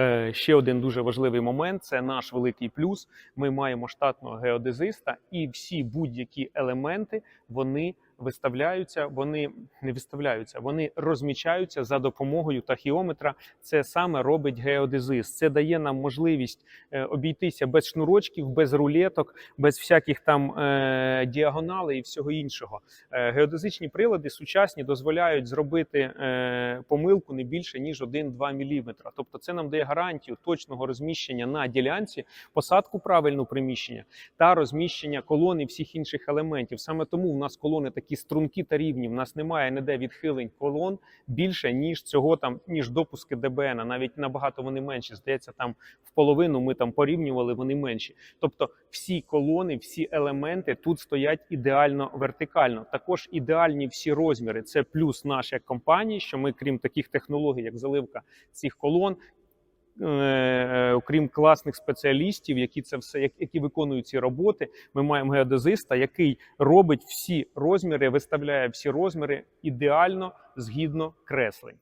Е, Ще один дуже важливий момент це наш великий плюс. Ми маємо штатного геодезиста, і всі будь-які елементи вони виставляються, вони не виставляються, вони розмічаються за допомогою тахіометра. Це саме робить геодезист. Це дає нам можливість е, обійтися без шнурочків, без рулеток, без всяких там е, діагоналей і всього іншого. Е, геодезичні прилади сучасні дозволяють зробити помилку не більше ніж 1-2 мм. Тобто, це нам дає гарантію точного розміщення на ділянці, посадку правильного приміщення та розміщення колон і всіх інших елементів. Саме тому в нас колони такі стрункі та рівні. В нас немає ніде відхилень колон більше ніж цього там, ніж допуски ДБН. Навіть набагато вони менші. Здається, там в половину ми там порівнювали, вони менші. Тобто, всі колони, всі елементи тут стоять ідеально вертикально. Також ідеальні всі розміри. Це плюс наш компанії, що ми, крім таких технологій, як заливка цих колон. Окрім класних спеціалістів, які це все, які виконують ці роботи, ми маємо геодезиста, який робить всі розміри, виставляє всі розміри ідеально згідно креслень.